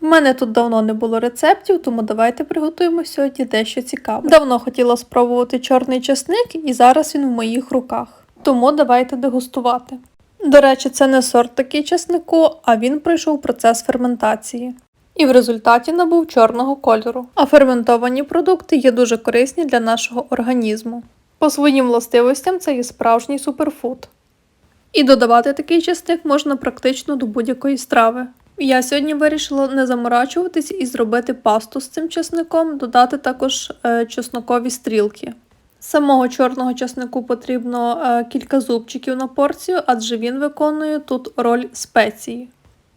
В мене тут давно не було рецептів, тому давайте приготуємо сьогодні дещо цікаве. Давно хотіла спробувати чорний чесник, і зараз він в моїх руках. Тому давайте дегустувати. До речі, це не сорт такий чеснику, а він пройшов процес ферментації. І в результаті набув чорного кольору. А ферментовані продукти є дуже корисні для нашого організму. По своїм властивостям це є справжній суперфуд. І додавати такий чесник можна практично до будь-якої страви. Я сьогодні вирішила не заморачуватись і зробити пасту з цим чесником, додати також е, чеснокові стрілки. Самого чорного чеснику потрібно е, кілька зубчиків на порцію, адже він виконує тут роль спеції.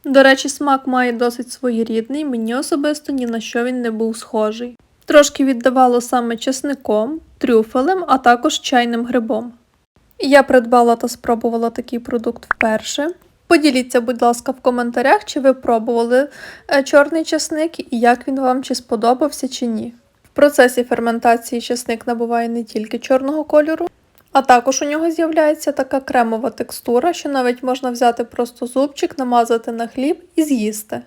До речі, смак має досить своєрідний, мені особисто ні на що він не був схожий. Трошки віддавало саме чесником, трюфелем, а також чайним грибом. Я придбала та спробувала такий продукт вперше. Поділіться, будь ласка, в коментарях, чи ви пробували е, чорний чесник і як він вам чи сподобався чи ні. В процесі ферментації чесник набуває не тільки чорного кольору, а також у нього з'являється така кремова текстура, що навіть можна взяти просто зубчик, намазати на хліб і з'їсти.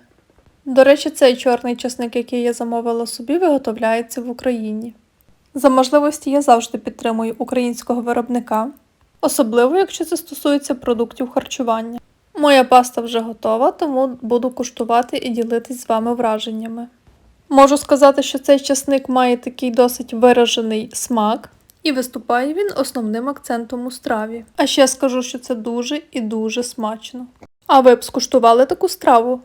До речі, цей чорний чесник, який я замовила собі, виготовляється в Україні. За можливості я завжди підтримую українського виробника, особливо якщо це стосується продуктів харчування. Моя паста вже готова, тому буду куштувати і ділитись з вами враженнями. Можу сказати, що цей часник має такий досить виражений смак, і виступає він основним акцентом у страві. А ще скажу, що це дуже і дуже смачно. А ви б скуштували таку страву?